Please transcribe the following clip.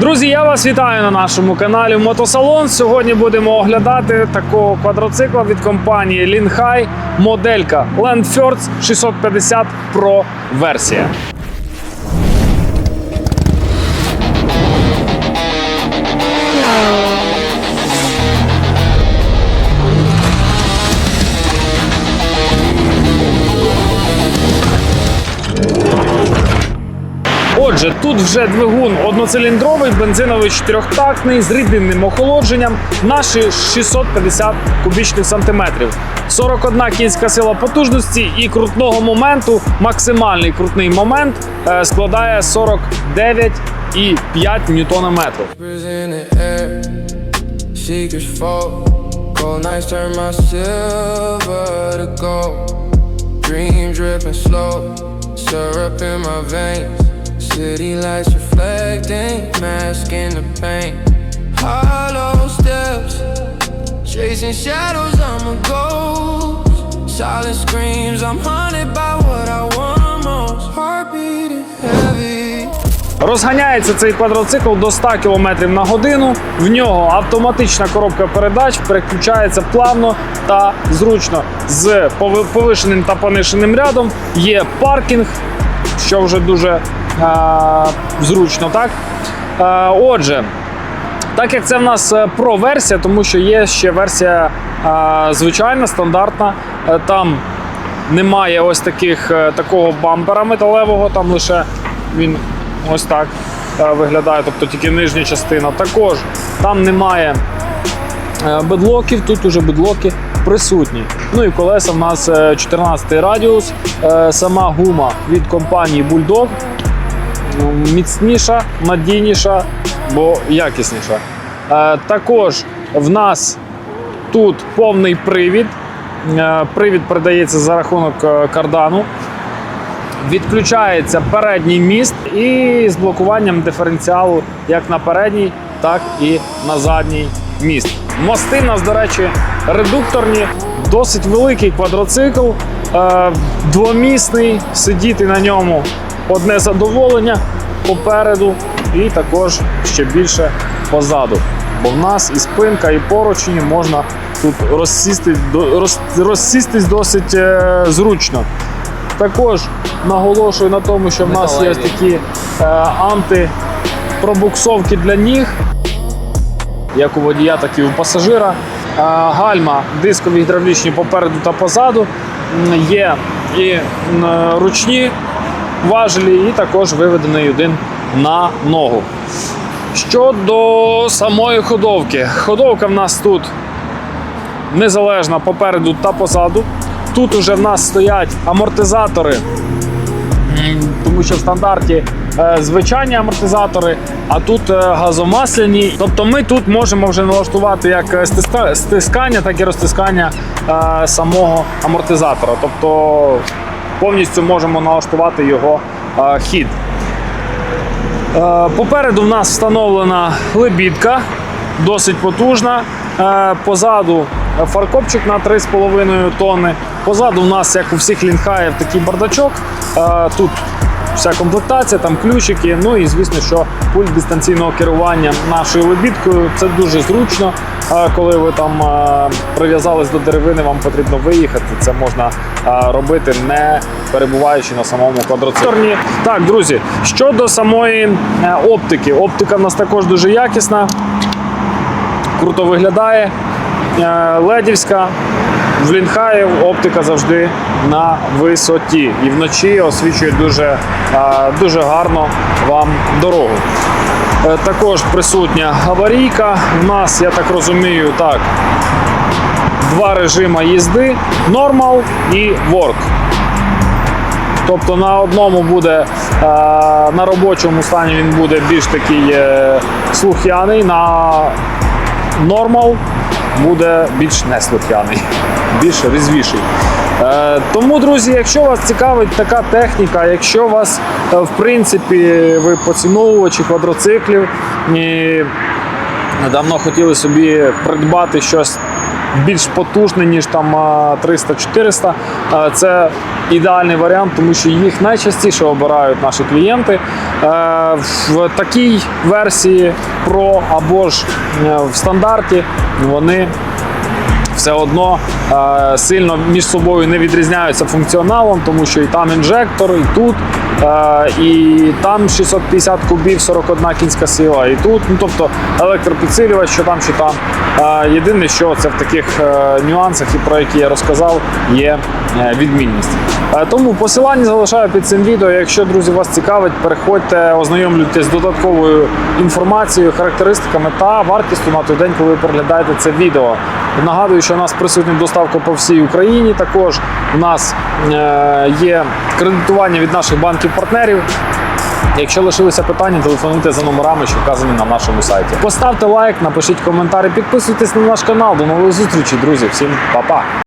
Друзі, я вас вітаю на нашому каналі Мотосалон. Сьогодні будемо оглядати такого квадроцикла від компанії Лінхай. моделька Landfirst 650 Pro версія. Отже, тут вже двигун одноциліндровий, бензиновий чотирьохтактний з рідинним охолодженням на 650 кубічних сантиметрів. 41 кінська сила потужності і крутного моменту. Максимальний крутний момент е, складає 49,5 ньютона-метрів. Whispers in the air, secrets fall. Cold nights turn my silver to gold. Dreams dripping slow, syrup in my veins. City lights reflecting, masking the pain. Hollow steps, chasing shadows. I'm a ghost. Silent screams. I'm haunted by what I want most. Heart beating heavy. Розганяється цей квадроцикл до 100 км на годину. В нього автоматична коробка передач переключається плавно та зручно з повишеним та пониженим рядом. Є паркінг, що вже дуже зручно, так? Е, отже, так як це в нас е, про-версія, тому що є ще версія е, звичайна, стандартна. Е, Там немає ось таких е, такого бампера металевого, там лише він ось так е, виглядає, тобто тільки нижня частина. Також там немає е, бедлоків, тут уже бедлоки присутні. Ну і колеса в нас е, 14 радіус, е, сама гума від компанії Bulldog міцніша, надійніша, бо якісніша. Е, також в нас тут повний привід. Е, привід передається за рахунок е, кардану. Відключається передній міст і з блокуванням диференціалу як на передній, так і на задній міст. Мости в нас, до речі, редукторні, досить великий квадроцикл, двомісний, сидіти на ньому одне задоволення попереду, і також ще більше позаду. Бо в нас і спинка, і поручні можна тут розсісти, роз, розсістись досить е, зручно. Також наголошую на тому, що в нас є такі е, антипробуксовки для ніг, як у водія, так і у пасажира. Е, гальма дискові гідравлічні попереду та позаду. Є і м, ручні важелі, і також виведений один на ногу. Щодо самої ходовки, ходовка в нас тут незалежна попереду та позаду. Тут уже в нас стоять амортизатори, тому що в стандарті е, звичайні амортизатори, а тут е, газомасляні. Тобто ми тут можемо вже налаштувати як е, стискання, так і розтискання самого амортизатора. Тобто повністю можемо налаштувати його хід. Е, Попереду в нас встановлена лебідка, досить потужна. Е, Позаду фаркопчик на 3,5 тонни. Позаду в нас, як у всіх лінхаїв, такий бардачок. Е, Тут вся комплектація, там ключики. Ну і звісно, що пульт дистанційного керування нашою лебідкою. Це дуже зручно. Коли ви там прив'язались до деревини, вам потрібно виїхати. Це можна робити не перебуваючи на самому квадроциклі. Так, друзі, щодо самої е, оптики, оптика в нас також дуже якісна, круто виглядає. Е, Ледівська. В Лінхаїв оптика завжди на висоті і вночі освічує дуже, дуже гарно вам дорогу. Е, Також присутня аварійка. У нас, я так розумію, так, два режими їзди: Normal і Work. Тобто на одному буде на робочому стані він буде більш такий е, слух'яний, на нормал буде більш неслух'яний, більш різвіший. Е, тому, друзі, якщо вас цікавить така техніка, якщо вас е, в принципі ви поціновувачі квадроциклів і давно хотіли собі придбати щось більш потужний, ніж там 300-400. Е, Це ідеальний варіант, тому що їх найчастіше обирають наші клієнти. Е, В такій версії Pro або ж е, в стандарті вони все одно е, сильно між собою не відрізняються функціоналом, тому що і там інжектор, і тут, е, і там 650 кубів, 41 кінська сила, і тут. Ну тобто електропідсилювач, що там, що там. Е, єдине, що це в таких е, нюансах, і про які я розказав, є е, відмінність. Е, тому посилання залишаю під цим відео. Якщо друзі вас цікавить, переходьте, ознайомлюйтесь з додатковою інформацією, характеристиками та вартістю на той день, коли ви переглядаєте це відео. Нагадую, що у нас присутня доставка по всій Україні. Також у нас е, є кредитування від наших банків-партнерів. Якщо лишилися питання, телефонуйте за номерами, що вказані на нашому сайті. Поставте лайк, напишіть коментар підписуйтесь на наш канал. До нових зустрічей, друзі. Всім па-па!